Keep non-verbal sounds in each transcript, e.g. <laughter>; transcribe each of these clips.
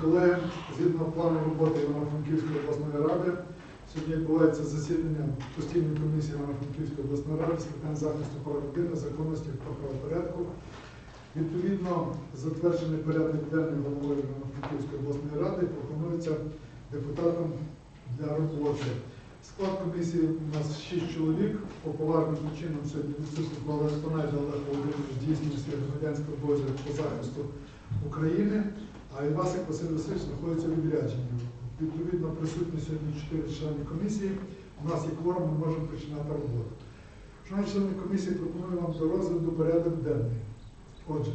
колеги, згідно плану роботи Івано-Франківської обласної ради, сьогодні відбувається засідання постійної комісії Івано-Франківської обласної ради з питань захисту прав людини, законності та правопорядку. Відповідно, затверджений порядок денний головою Івано-Франківської обласної ради пропонується депутатам для роботи. Склад комісії у нас 6 чоловік. По поважним причинам сьогодні відсутні Олег Панайда Олег Володимирович здійснює свій обов'язок по захисту України, а Івасик Василь Васильович знаходиться у відрядженні. Відповідно, присутні сьогодні 4 члени комісії. У нас є кворум, ми можемо починати роботу. Шановні члени комісії, пропоную вам до розгляду порядок денний. Отже,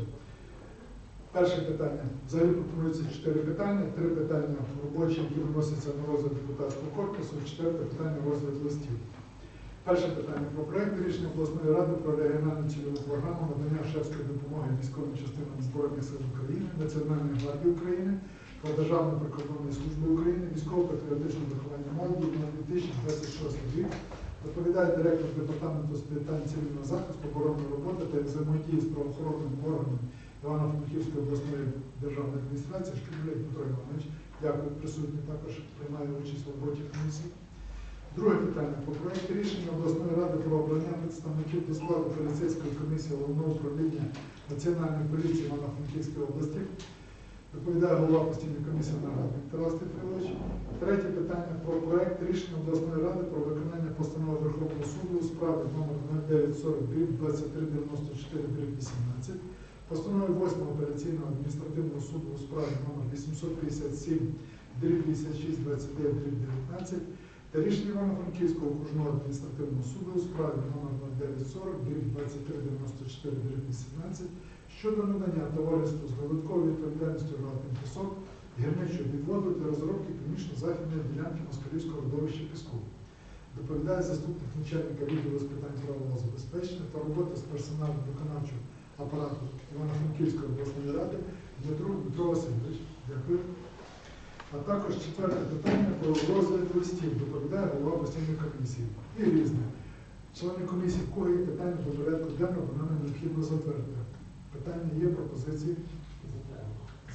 перше питання. Взагалі пропонується чотири питання, три питання робочі, які виносяться на розгляд депутатського корпусу, четверте питання розгляд листів. Перше питання про проект рішення обласної ради про регіональну цільову програму надання шефської допомоги військовим частинам Збройних сил України, Національної гвардії України та Державної прикордонної служби України, військово-патріотичного виховання молоді на 2026 рік. Доповідає директор департаменту з питань цивільного захисту, оборонної роботи та взаємодії з правоохоронними органами Івано-Франківської обласної державної адміністрації Шкільник Дмитро Іванович. Дякую, присутні також приймає участь в роботі комісії. Друге питання. По проєкту рішення обласної ради про обрання представників до складу поліцейської комісії головного управління Національної поліції Івано-Франківської області. Доповідає голова постійної комісії Наградник Тарас Тетрович. Третє питання про проект рішення обласної ради про виконання постанови Верховного суду у справі номер 0940 2394 18 Постанови 8 апеляційного адміністративного суду у справі номер 857 56 29 19 та рішення Івано-Франківського окружного адміністративного суду у справі номер 0940 23 94 18 щодо надання товариству з додатковою відповідальністю «Ратний пісок» гірничого відводу для розробки північно-західної ділянки Москалівського родовища піску. Доповідає заступник начальника відділу з питань правового забезпечення та роботи з персоналом виконавчого апарату Івано-Франківської обласної ради Дмитро Дмитро Васильович. Дякую. А також четверте питання про розгляд листів. Доповідає голова постійної комісії. І різне. Члени комісії, в кого є питання до порядку денного, нам необхідно затвердити. Питання є, пропозиції?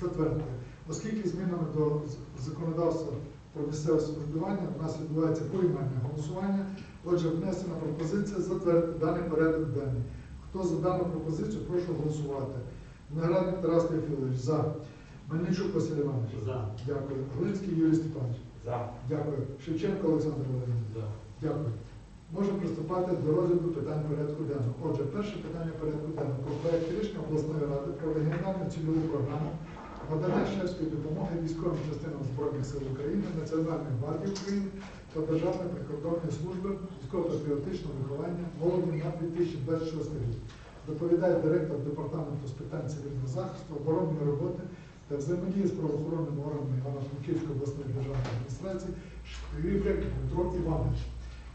Затвердити. Оскільки змінами до законодавства про місцеве самоврядування у нас відбувається поіменне голосування, отже, внесена пропозиція затвердити даний порядок денний. Хто за дану пропозицію, прошу голосувати. Виноградник Тарас Теофілович за. Мельничук Василь Іванович. За. Дякую. Глинський Юрій Степанович. За. Дякую. Шевченко Олександр Володимирович. За. Дякую. Можемо приступати до розгляду питань порядку денного. Отже, перше питання порядку денного про проект рішення обласної ради про регіональну цільову програму надання шефської допомоги військовим частинам Збройних сил України, Національної гвардії України та Державної прикордонної служби військово-патріотичного виховання молоді на 2026 рік. Доповідає директор департаменту з питань цивільного захисту, оборонної роботи та взаємодії з правоохоронними органами Івано-Франківської обласної державної адміністрації Шкрібрик Дмитро Іванович.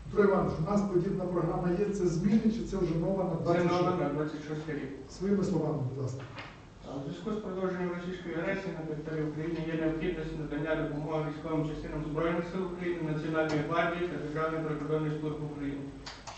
Дмитро Іванович, у нас подібна програма є. Це зміни чи це вже нова на Це 26? нова на 26 рік. Своїми словами, будь ласка. У зв'язку з продовженням російської агресії на території України є необхідність надання допомоги військовим частинам Збройних сил України, Національної гвардії та Державної прикордонної служби України,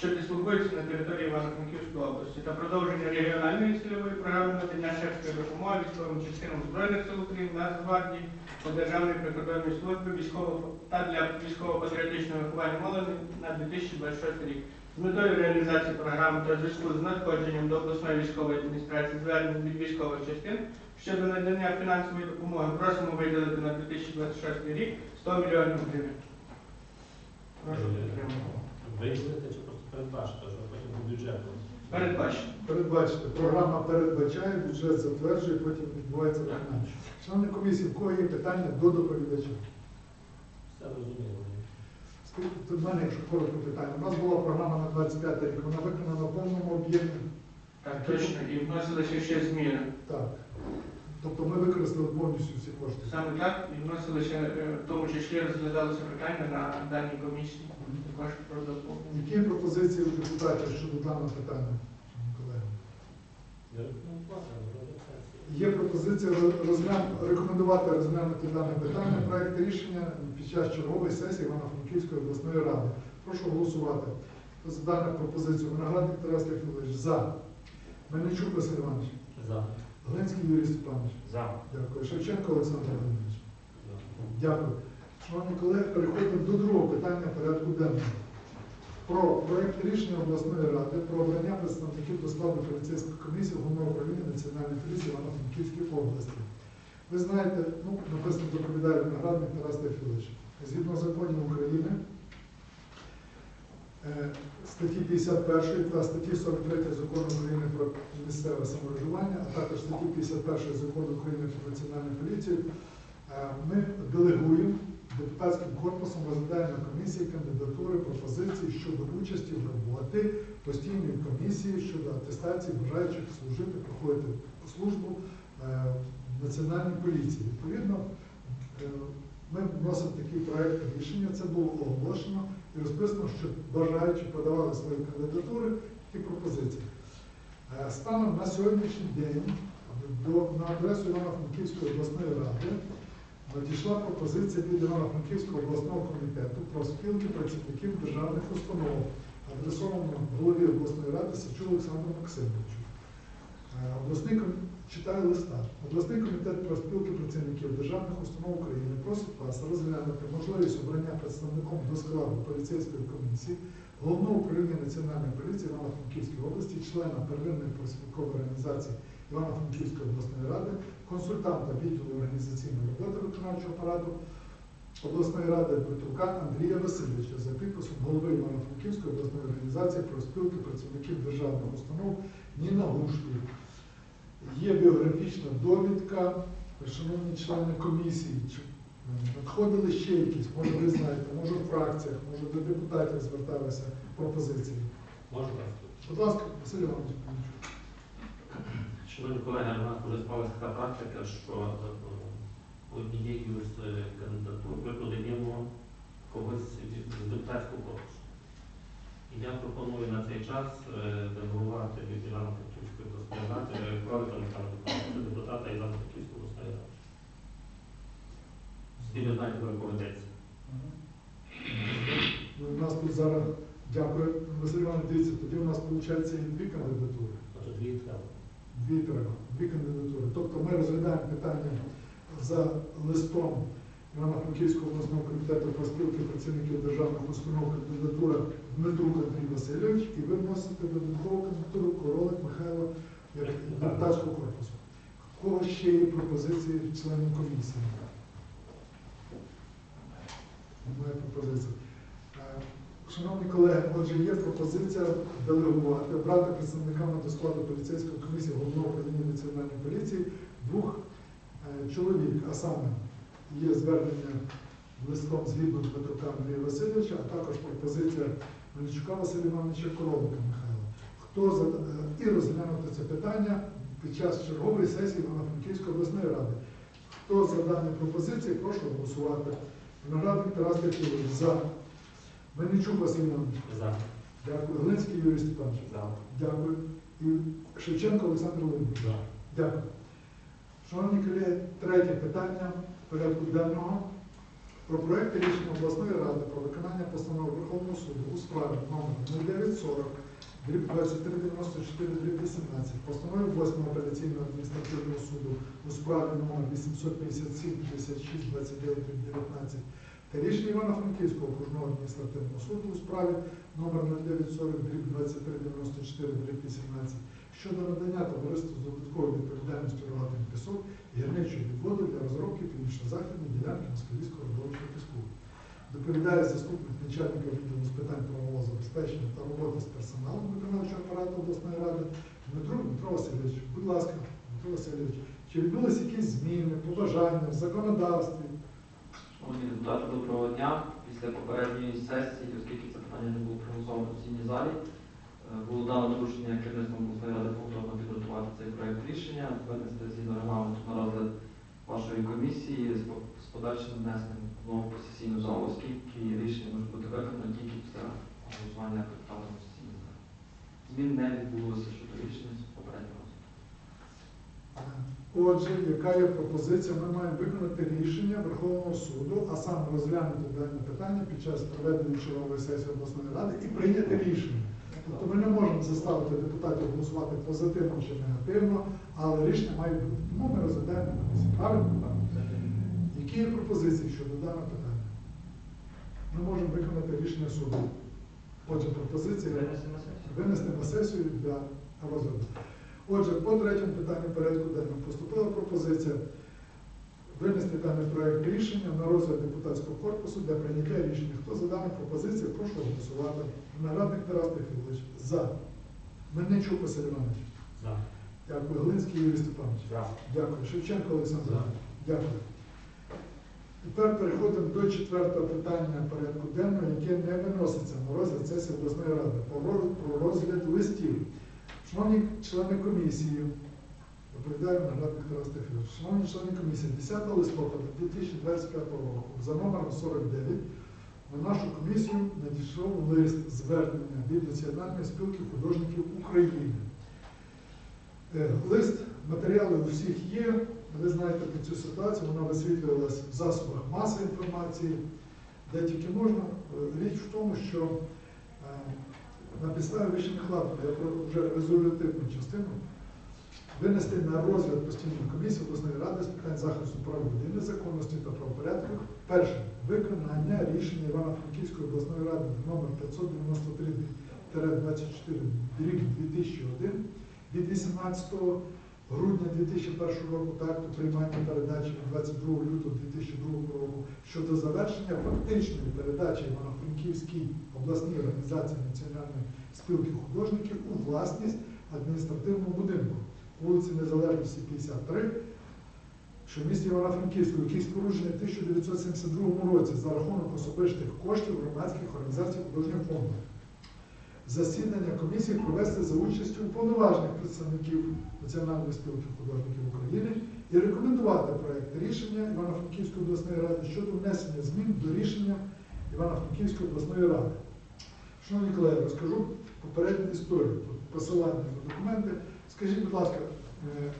що дислокуються на території Івано-Франківської області, та продовження регіональної цільової програми надання шефської допомоги військовим частинам Збройних сил України, Нацгвардії та Державної прикордонної служби військово та для військово-патріотичного виховання молоді на 2026 рік. З метою реалізації програми та зв'язку з надходженням до обласної військової адміністрації звернень від військових частин щодо надання фінансової допомоги просимо виділити на 2026 рік 100 мільйонів гривень. Прошу підтримати. Передбачити, що потім до бюджету. Передбачено. Передбачте, програма передбачає, бюджет затверджує, потім відбувається виконання. Шановні комісії, в кого є питання до доповідача? Все розуміло. Тут в мене, якщо коротко питання. У нас була програма на 25 рік, вона виконана в повному об'ємі. Так, точно. І вносилися ще зміни. Так. Тобто ми використали повністю всі кошти. Саме так, і вносилися, е, в тому числі розглядалося питання на даній комісії. Також про доповнення. Які пропозиції у депутатів щодо даного питання, шановні колеги? Є пропозиція розглян- рекомендувати розглянути дане питання, проект рішення під час чергової сесії Івано-Франківської обласної ради. Прошу голосувати. Хто за дану пропозицію? Виноградник Тарас Кефілович за. Мельничук Василь Іванович. За. Глинський Юрій Степанович. За. Дякую. Шевченко Олександр Володимирович. Дякую. Шановні колеги, переходимо до другого питання порядку денного. Про проект рішення обласної ради про обрання представників до складу поліцейської комісії Головного управління Національної поліції Івано-Франківської області. Ви знаєте, ну, написано доповідає виноградник Тарас Тефілович. Згідно законів України, е, статті 51 та статті 43 закону України про місцеве самоврядування, а також статті 51 закону України про національну поліцію, е, ми делегуємо депутатським корпусом розглядаємо на комісії кандидатури, пропозиції щодо участі в роботи постійної комісії щодо атестації бажаючих служити, проходити службу е, в національній поліції. Відповідно, е, ми вносимо такий проект рішення. Це було оголошено і розписано, що бажаючі подавали свої кандидатури і пропозиції. Е, Станом на сьогоднішній день на адресу Івано-Франківської обласної ради надійшла пропозиція від Івано-Франківського обласного комітету про спілки працівників державних установ, адресовано голові обласної ради Сачу Олександру Максимовичу. Е, Обласний ком- читаю листа. Обласний комітет про спілки працівників державних установ України просить вас розглянути можливість обрання представником до складу поліцейської комісії Головного управління Національної поліції Івано-Франківської області, члена первинної профспілкової організації Івано-Франківської обласної ради, консультанта відділу організаційної роботи виконавчого апарату обласної ради Дмитрука Андрія Васильовича за підписом голови Івано-Франківської обласної організації про спілки працівників державних установ Ніна Гушків. Є біографічна довідка, шановні члени комісії. Надходили ще якісь, може ви знаєте, може в фракціях, може до депутатів зверталися пропозиції. Можна? Будь ласка, Василь Іванович. Шановні колеги, у нас вже склалася така практика, що е, однією з е, кандидатур ми подаємо когось з депутатського корпусу. І я пропоную на цей час е, делегувати від Івано-Франківської обласної ради Кролика депутата Івано-Франківської обласної ради. Всі ви знаєте, про. Ну, У нас тут зараз, дякую, Василь Іванович, дивіться, тоді у нас виходить і дві кандидатури. Тобто дві треба. Дві дві кандидатури. Тобто ми розглядаємо питання за листом Івано-Франківського обласного комітету про спілки працівників державних установ кандидатура Дмитрук Андрій Васильович і ви вносите додаткову кандидатуру Королик Михайло як депутатського корпусу. Кого ще є пропозиції членів комісії? Немає пропозицій. Шановні колеги, отже, є пропозиція делегувати, обрати представниками до складу поліцейської комісії головного управління національної поліції двох е, чоловік, а саме є звернення листом згідно Дмитрука Андрія Васильовича, а також пропозиція Мельничука Василя Івановича Коровника Михайла. Хто за е, і розглянути це питання під час чергової сесії Івано-Франківської обласної ради. Хто за дані пропозиції, прошу голосувати. Виноградник Тарас Тетянович за. Мельничук Василь Іванович. За. Дякую. Глинський Юрій Степанович. За. Дякую. І Шевченко Олександр Володимирович. За. Дякую. Шановні колеги, третє питання порядку денного про проект рішення обласної ради про виконання постанови Верховного суду у справі номер 0940 дріб 2394 дріб 18, постанови 8 апеляційного адміністративного суду у справі номер 857 56 29 19 та рішення Івано-Франківського окружного адміністративного суду у справі номер 0940 дріб 2394 дріб 18 щодо надання товариству з додатковою відповідальністю «Рогатин пісок гірничої відводу для розробки північно-західної ділянки Москвівського родовища піску. Доповідає заступник начальника відділу з питань правового забезпечення та роботи з персоналом виконавчого апарату обласної ради Дмитро Дмитро Васильович. Будь ласка, Дмитро Васильович, чи відбулися якісь зміни, побажання в законодавстві? Шановні депутати, доброго дня. Після попередньої сесії, оскільки це питання не було проголосовано в сесійній залі, е, було дано доручення керівництвом обласної ради повторно підготувати цей проект рішення, винести згідно регламенту на розгляд вашої комісії з подальшим внесенням знову по сесійну залу, оскільки рішення може бути виконано тільки після голосування капіталу в сесійній залі. Змін не відбулося щодо рішення з попереднього розгляду. Отже, яка є пропозиція? Ми маємо виконати рішення Верховного суду, а саме розглянути дане питання під час проведення чергової сесії обласної ради і прийняти рішення. Тобто ми не можемо заставити депутатів голосувати позитивно чи негативно, але рішення має бути. Тому ми розглядаємо на комісії. Правильно? Які є пропозиції щодо даного питання? Ми можемо виконати рішення суду. Отже, сесію. винести на сесію для розгляду. Отже, по третьому питанню порядку денному поступила пропозиція винести даний проект рішення на розгляд депутатського корпусу для прийняття рішення. Хто за дану пропозицію, прошу голосувати. Наградник Тарас Тихович за. Мельничук Василь Іванович. За. Дякую. Глинський Юрій Степанович. За. Дякую. Шевченко Олександр. За. Дякую. Тепер переходимо до четвертого питання порядку денного, яке не виноситься на розгляд сесії обласної ради про розгляд листів. Шановні члени комісії, доповідаю наградник Тарас Тихович. Шановні члени комісії, 10 листопада 2025 року за номером 49 на нашу комісію надійшов лист звернення від Національної спілки художників України. Е, Лист, матеріали у всіх є. Ви знаєте про цю ситуацію, вона висвітлювалася в засобах маси інформації, де тільки можна. Е, Річ в тому, що на підставі вищенакладної, я про вже резолютивну частину, винести на розгляд постійної комісії обласної ради з питань захисту прав людини, законності та правопорядку. Перше, виконання рішення Івано-Франківської обласної ради номер 593-24 рік 2001 від 18 грудня 2001 року та акту приймання передачі від 22 лютого 2002 року щодо завершення фактичної передачі Івано-Франківській обласній організації Національної спілки художників у власність адміністративного будинку вулиці Незалежності 53, що місті Івано-Франківську, який споруджений в 1972 році за рахунок особистих коштів громадських організацій художнього фонду. Засідання комісії провести за участю уповноважених представників Національної спілки художників України і рекомендувати проект рішення Івано-Франківської обласної ради щодо внесення змін до рішення Івано-Франківської обласної ради. Шановні колеги, розкажу попередню історію, посилання на документи. Скажіть, будь ласка, е,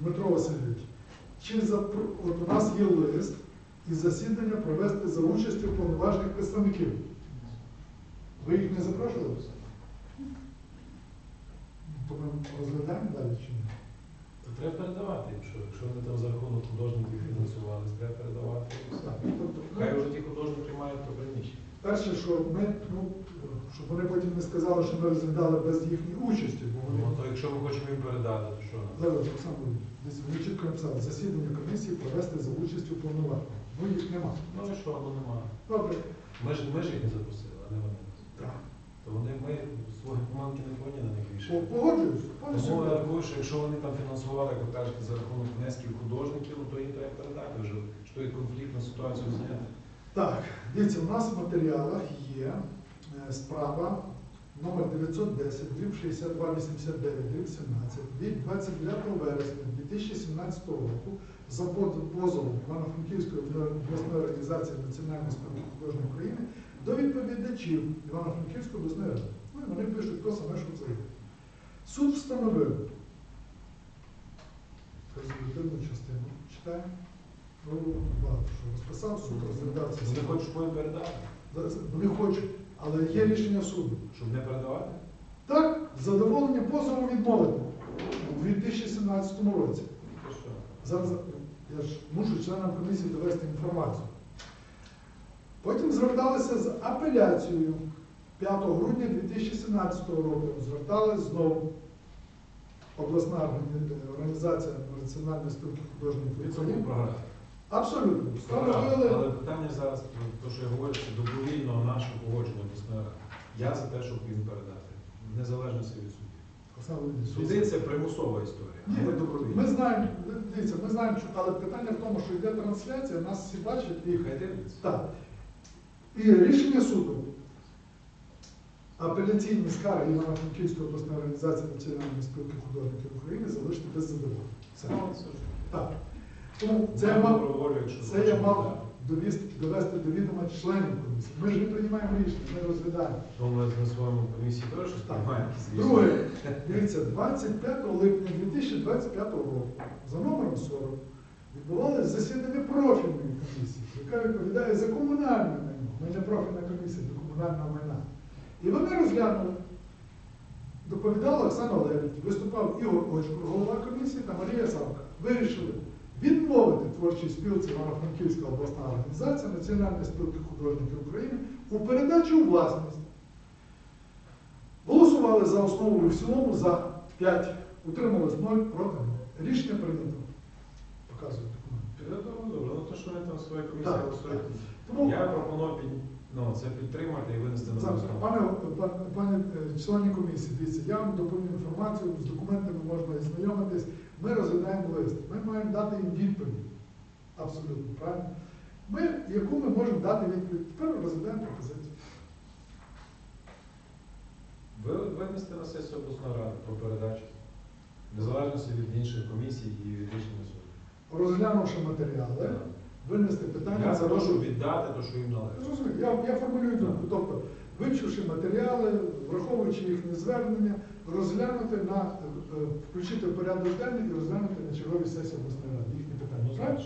Дмитро Васильович, чи запро- от у нас є лист і засідання провести за участю повноважних представників? Ви їх не запрошували? То ми розглядаємо далі чи ні? То треба передавати, якщо, якщо вони там за рахунок художників фінансувалися, треба передавати. Так, тобто, ну, Хай вже ті художники мають то приміщення. Перше, що ми, ну, щоб вони потім не сказали, що ми розглядали без їхньої участі, бо вони Ну, то якщо ми хочемо їм передати, то що? Зараз, Олександр Володимирович, десь вони чітко написали, засідання комісії провести за участю повноважень. Ну їх нема. Ну і що, або немає. Добре. Ми ж, ми ж їх не запросили, а не вони. Так. То вони, ми свої помилки не повинні на них вішати. Погоджуюсь, пане Тому я рахую, що якщо вони там фінансували, як ви кажете, за рахунок внесків художників, ну, то їм треба передати вже, що і конфліктну ситуацію зняти. Так, дивіться, у нас в матеріалах є е, справа номер 910, дріб 6289, дріб 17 від 29 вересня 2017 року за под- позовом Івано-Франківської обласної організації Національної спілки художніх України до відповідачів Івано-Франківської обласної ради. Ну, і вони пишуть то саме, що це. є. Суд встановив резолютивну частину. Читаємо. Ну, багато що розписав, суд розглядав це. Вони хочуть потім передати, Вони хочуть, але є рішення суду. щоб не передавати. Так, задоволення позову відмовити у 2017 році. Зараз я ж мушу членам комісії довести інформацію. Потім зверталися з апеляцією 5 грудня 2017 року. Зверталися знову обласна організація Національної спілки художніх програти. Абсолютно. Встановили. Але питання зараз, про те, що я говорю, це добровільного нашого погодження обласної ради. Я за те, щоб їм передати, незалежно від. Олександр Суди це примусова історія, Ні, ми Ми знаємо, дивіться, ми знаємо, що але питання в тому, що йде трансляція, нас всі бачать і Хай дивляться. так. І рішення суду. Апеляційні скарги Івано-Франківської обласної організації Національної спілки художників України залишити без задоволення. Все. Так. Тому це я мав, це я мав довести, довести до відома членів комісії. Ми ж не приймаємо рішення, ми розглядаємо. Ну, ми на своєму комісії теж приймаємо. Друге, дивіться, 25 липня 2025 року за номером 40 відбувалося засідання профільної комісії, яка відповідає за комунальне майно. Ми не профільна комісія до комунального майна. І вони розглянули. Доповідала Оксана Лебідь, виступав Ігор Очко, голова комісії та Марія Савка. Вирішили відмовити творчій спілці Івано-Франківська обласна організація Національної спілки художників України у передачі у власність. Голосували за основу і в цілому за 5. Утрималось 0 проти 0. Рішення прийнято. Показую документ. Підготовлено, добре. Ну то, що вони там своя комісія Так. Тому Я пропоную під, ну, це підтримати і винести на голосування. пане, пане, пане е, члені комісії, дивіться, я вам доповім інформацію, з документами можна ознайомитись. Ми розглядаємо лист. Ми маємо дати їм відповідь. Абсолютно правильно. Ми, яку ми можемо дати відповідь? Тепер розглядаємо пропозицію. Ви винести на сесію обласної ради про передачу. Незалежності від інших комісій і від рішення суду. Розглянувши матеріали, винести питання. Я за те, щоб віддати те, що їм належить. Розумію, я, я формулюю думку. Тобто, вивчивши матеріали, враховуючи їхні звернення, розглянути на е, включити в порядок денний і розглянути на черговій сесії обласної ради їхні питання. Правильно?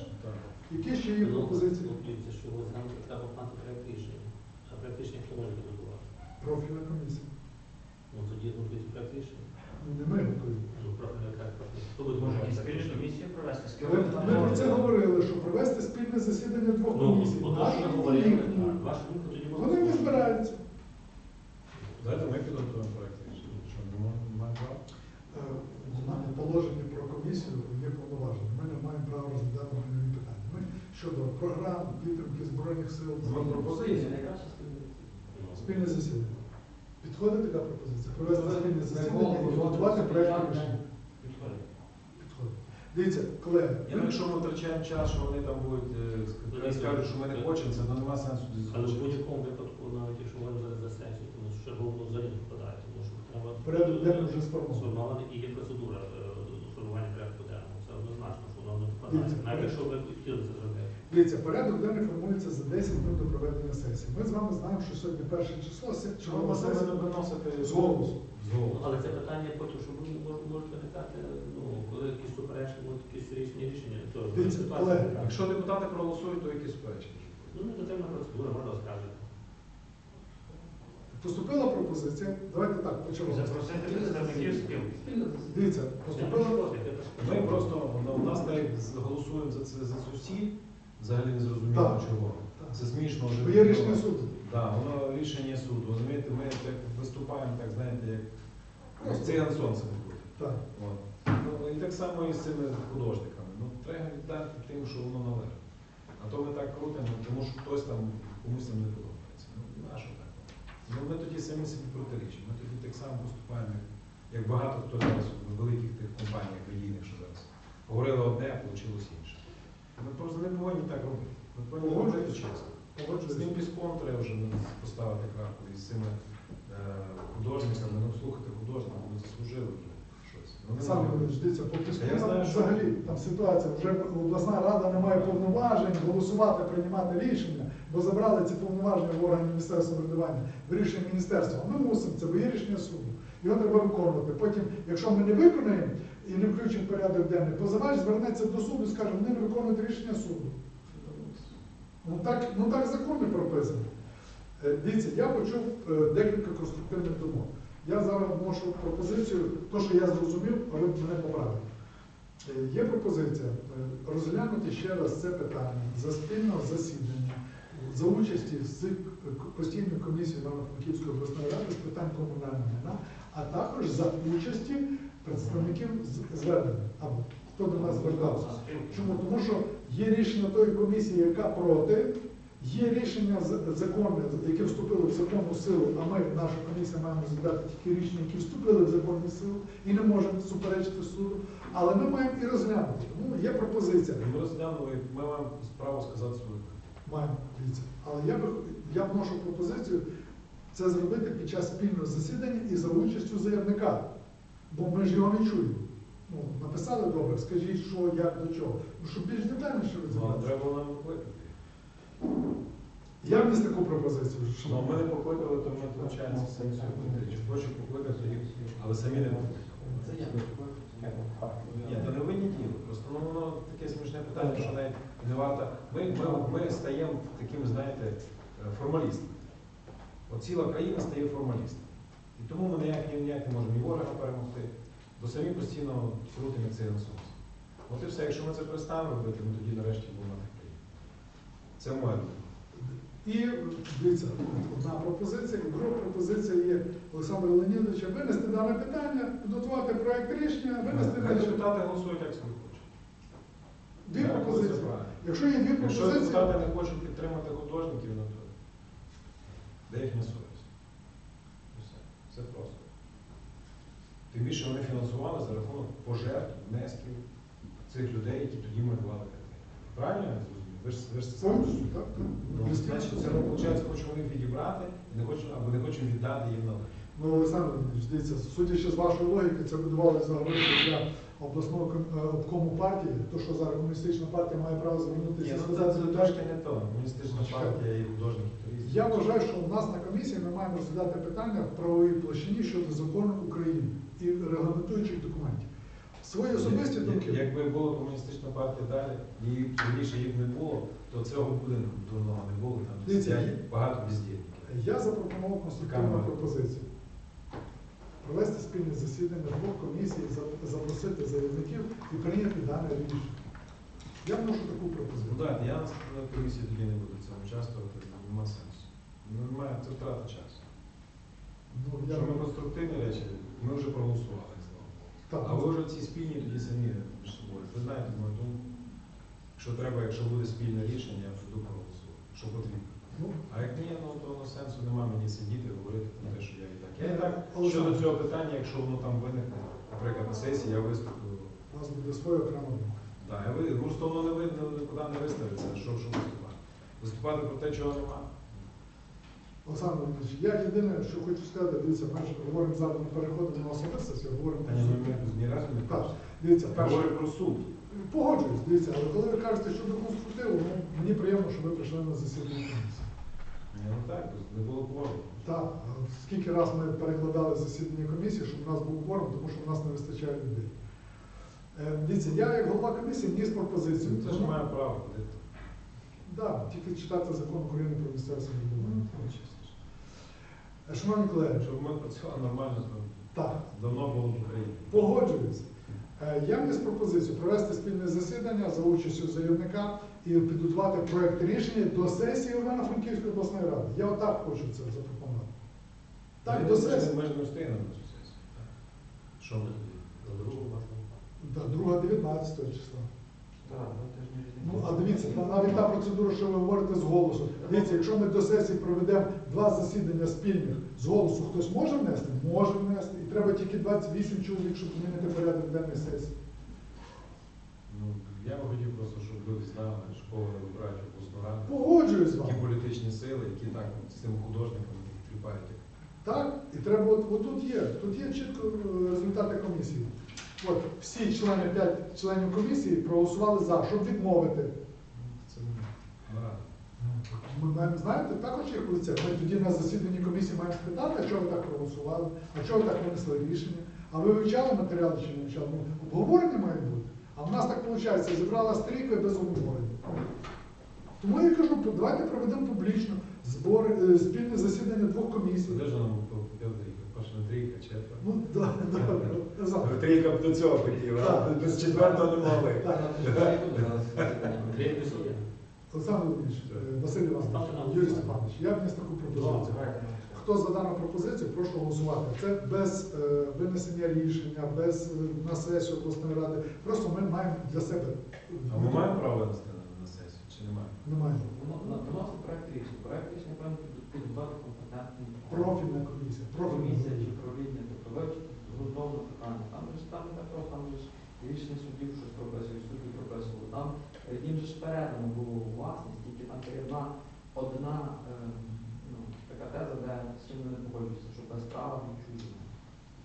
Які ще є пропозиції? Ну, що ви знаєте, треба проект рішення. А рішення хто може підготувати? Профільна комісія. Ну тоді готується проект рішення. Не ми готуємо. Якісь спільні комісії провести з Ми, керівником? ми про це говорили, що провести спільне засідання двох Ну, комісій. от то, що і говорили, їхню. так, ваша думка тоді може Вони не збираються. Давайте ми підготуємо проект рішення. Що ми маємо право? Е, У мене положення про комісію є повноваження. Ми не маємо права розглядати майнові питання. Ми щодо програм, підтримки Збройних сил. Ну, спільне засідання. Підходить така пропозиція? Провести ми засідання і готувати проєкт рішення. Підходить. Підходить. Дивіться, колеги, Я якщо ми втрачаємо час, що вони там будуть е, ск- скажуть, що ми не хочемо, це ну, нема сенсу Але в будь-якому випадку, навіть якщо ми зараз за сесію, тому що чергово взагалі не впадає, тому що треба порядок денний вже сформований. і є процедура е, формування порядку денного. Це однозначно, що воно не впадає. Дивіться, Навіть якщо ви хотіли це зробити. Дивіться, порядок денний формується за 10 днів до проведення сесії. Ми з вами знаємо, що сьогодні перше число, се- Що чергова можемо сесія виносити з голосу. Але це питання потім, що можуть виникати, ну, коли якісь суперечки, будуть якісь різні рішення, то Дивіться, колеги. Якщо депутати проголосують, то які суперечки? Ну, не дотримана процедура, можна оскаржити. Поступила пропозиція. Давайте так, почнемо. Запросити представників спілки. Дивіться, поступила. Ми просто ну, у нас так голосуємо за це за всі, взагалі не зрозуміло Так. чого. Так. Це смішно вже. Бо Є рішення суду. Так, воно рішення суду. Розумієте, ми так виступаємо, так знаєте, як Просто. циган сонце. Так. От. Ну, і так само і з цими художниками. Ну, треба віддати тим, що воно належить. А то ми так крутимо, тому що хтось там комусь там не подобається. Ну, на що так? Ну, ми тоді самі собі протирічимо. Ми тоді так само поступаємо, як, як багато хто зараз в великих тих компаніях медійних, що зараз. Говорили одне, а вийшло інше. Ми просто не повинні так робити. Ми повинні робити чесно. З тим Погоджуюсь. піском треба вже поставити крапку і з цими е, художниками. Ну, слухати художника, вони заслужили вже щось. Вони Саме Володимирович, дивіться, по піску Я знаю, що- взагалі там ситуація. Вже обласна рада не має повноважень голосувати, приймати рішення, бо забрали ці повноваження в органи місцевого самоврядування, вирішує міністерство. Ми мусимо, це бо є рішення суду. Його треба виконувати. Потім, якщо ми не виконаємо і не включимо порядок денний, позивач звернеться до суду і скаже, вони не виконують рішення суду. Ну так, ну так закони прописано. Е, Дивіться, я почув е, декілька конструктивних думок. Я зараз вношу пропозицію, то, що я зрозумів, а ви мене поправите. Е, Є пропозиція розглянути ще раз це питання за спільного засідання за участі з постійної комісії Івано-Франківської обласної ради з питань комунального майна, а також за участі представників з- звернення або хто до нас звертався. Чому? Тому що є рішення тої комісії, яка проти, є рішення законне, яке вступило в законну силу, а ми, наша комісія, маємо розглядати тільки рішення, які вступили в законну силу і не можемо суперечити суду. Але ми маємо і розглянути. Тому є пропозиція. Ми розглянули, ми маємо справу сказати свою. Маємо, дивіться. Але я би я вношу пропозицію це зробити під час спільного засідання і за участю заявника. Бо ми ж його не чуємо. Ну, написали добре, скажіть, що, як, до чого. Ну, щоб більш детальніше Ну, а розібратися. треба було нам викликати. Я вніс таку пропозицію. Ну, ми не покликали, то ми втручаємося самі собі. Хочу покликати їх, але самі не покликали. Це я. Ні, то не винні діло. Просто ну, воно таке смішне питання, що навіть не варто. Ми, ми, ми стаємо таким, знаєте, е, формалістами. От ціла країна стає формалістом. І тому ми ніяк, ніяк не можемо ні ворога перемогти, бо самі постійно крутимо цей насос. От і все, якщо ми це перестанемо робити, ми тоді нарешті будемо мати країну. Це моя думка. І дивіться, одна пропозиція, і друга пропозиція є Олександра Леонідовича винести дане питання, підготувати проект рішення, винести депутати голосують, як собі хочуть. дві пропозиції. Якщо є дві Якщо пропозиції, депутати не хочуть підтримати художників, ну то де їхня совість? Все. Це просто. Тим більше вони фінансували за рахунок пожертв, внесків цих людей, які тоді малювали картини. Правильно я зрозумів? Ви ж, ви ж це саме повністю, так, так. Ну, значить, це виходить, хочуть вони відібрати, і не хочуть, або не хочуть віддати їм належне. Ну, Олександр Леонідович, дивіться, судячи з вашої логіки, це будувалося за гроші для обласного е, обкому партії, то що зараз комуністична партія має право звернутися і сказати це, трошки не то. Комуністична партія і художники. Я вважаю, що в нас на комісії ми маємо розглядати питання в правовій площині щодо закону України і регламентуючих документів. Свої особисті думки. Якби була комуністична партія далі, і раніше їх не було, то цього буде дурного не було. Там багато бездільників. Я запропонував конструктивну пропозицію. Провести спільне засідання двох комісій, запросити заявників і прийняти дане рішення. Я вношу таку Ну пропозицію. так, я на комісії тоді не буду цьому участвувати, нема сенсу. Ну, немає, це втрата часу. Ну, я... Якщо ми конструктивні речі, ми вже проголосували, слава Богу. Так, А ви вже ці спільні тоді самі між собою. Ви знаєте мою думку. Що треба, якщо буде спільне рішення, я піду проголосую. Що потрібно. ну, А як ні, ну то ну, сенсу немає мені сидіти і говорити про те, що я і так. Я і так щодо цього питання, якщо воно там виникне, наприклад, на сесії, я виступлю. у нас буде своя окрема думка. Да, я просто воно не видно, нікуди не виставиться, що, що виступати. Виступати про те, чого немає. Олександр Леонідович, я єдине, що хочу сказати, дивіться, ми ж говоримо зараз, ми переходимо на особистості, говоримо Та про ні, ну, суд. ми ні разу не Так, дивіться, перше, говорю про суд. погоджуюсь, дивіться, але коли ви кажете щодо конструктиву, ну, мені приємно, що ви прийшли на засідання комісії. Ну так, не було кворуму. Так, скільки раз ми перекладали засідання комісії, щоб у нас був кворум, тому що в нас не вистачає людей. Е, Дивіться, я як голова комісії вніс пропозицію. Це ж має право. Так, тільки читати закон України про місцеве Ну, самоврядування. чесно. Е, Шановні колеги, Щоб ми працювали нормально, то так, давно було в Україні. погоджуюсь. Е, Я вніс пропозицію провести спільне засідання за участю заявника і підготувати проект рішення до сесії Івано-Франківської обласної ради. Я отак хочу це запропонувати. Так, Ми до сесії. Ми ж не встигнемо на цю сесію. Що ми тоді? До другого? Так, друга 19 числа. Ну, а дивіться, навіть та процедура, що ви говорите з голосу. Дивіться, якщо ми до сесії проведемо два засідання спільних з голосу, хтось може внести? Може внести. І треба тільки 28 чоловік, щоб змінити порядок денної сесії. Ну, я би хотів просто, щоб люди знали, що кого вони вибирають в обласну раду. Погоджуюсь з вами. політичні сили, які так з цим художником кліпають. Так, і треба, от, от тут є, тут є чітко е, результати комісії. От всі члени, п'ять членів комісії проголосували за, щоб відмовити. Це. Ми маємо, знаєте, також є поліція. Ми тоді на засіданні комісії маємо спитати, а чого ви так проголосували, а чого ви так винесли рішення. А ви вивчали матеріали чи не вивчали? Ну, обговорення має бути. А в нас так виходить, зібрала стрійка без обговорення. Тому я кажу, давайте проведемо публічно збори, е, спільне засідання двох комісій. Де ж нам трійка? Перша не трійка, четверта. Ну, да, да, да, завтра. Трійка б до цього хотіла, Так. а без четвертого не могли. Так. Олександр Володимирович, е, Василь Іванович, Юрій. Степанович, я вніс таку пропозицію. Хто за дану пропозицію, прошу голосувати. Це без е, винесення рішення, без е, на сесію обласної ради. Просто ми маємо для себе. А ми маємо право на, на сесію, чи не маємо? Не маємо. Вносить проект рішення. Проект рішення повинен підготувати компетентні Профільна комісія. Профільна комісія чи комісія. правління, тобто вивчити питання. Там же ж там не так просто, там же ж рішення суддів щось прописують, судді прописували. Там е, їм же ж передано було у власність, тільки там є одна, одна е, ну, така теза, де з чим не погоджуються, що без права відчуження.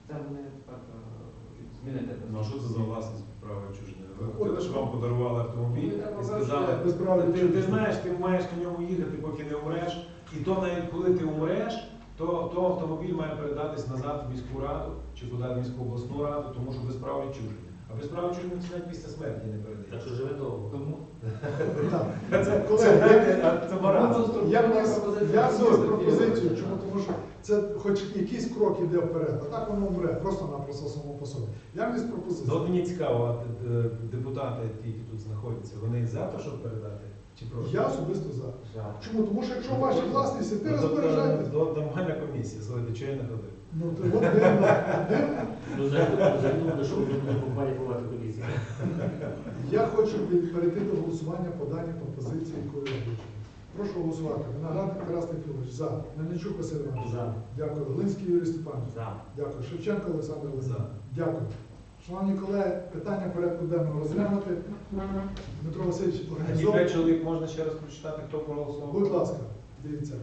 Це вони тепер е, хочуть змінити. Ну а що це за власність права відчуження? Ви От, хотіли, що вам подарували автомобіль Ну, і сказали, ти, ти знаєш, ти маєш на ньому їхати, поки не умреш. І то навіть коли ти умреш, то, то автомобіль має передатись назад в міську раду чи туди в міську обласну раду, тому що без права відчуження. А без права чужинці навіть після смерті не Так що живе довго. Тому Так. <laughs> це, я- вніс Пропозиція. пропозицію, чому тому що це хоч якийсь крок іде вперед, а так воно мре, просто-напросто само по собі. Я вніс Ну, пропозицію. от мені цікаво, а е, депутати, ті, які тут знаходяться, вони за те, щоб передати? Чи проти? Я особисто за. Чому? Тому що якщо ваші власності, ти Ну, розпоряджаєтесь. до- Нормальна комісія, слухайте, чого я не ходив? Ну, то от дивно. Ну, загнули, що вони будуть кваліфікувати комісію. Я хочу від- перейти до голосування по даній пропозиції, яку я озвучив. Прошу голосувати. Виноградник Тарас Тихонович за. Мельничук Василь Іванович. За. Дякую. Линський Юрій Степанович. За. Дякую. Шевченко Олександр За. Олександрович. Дякую. Шановні колеги, питання порядку денного розглянути. Дмитро Васильович ті організовує. п'ять чоловік можна ще раз прочитати, хто проголосував? Будь ласка, дивіться.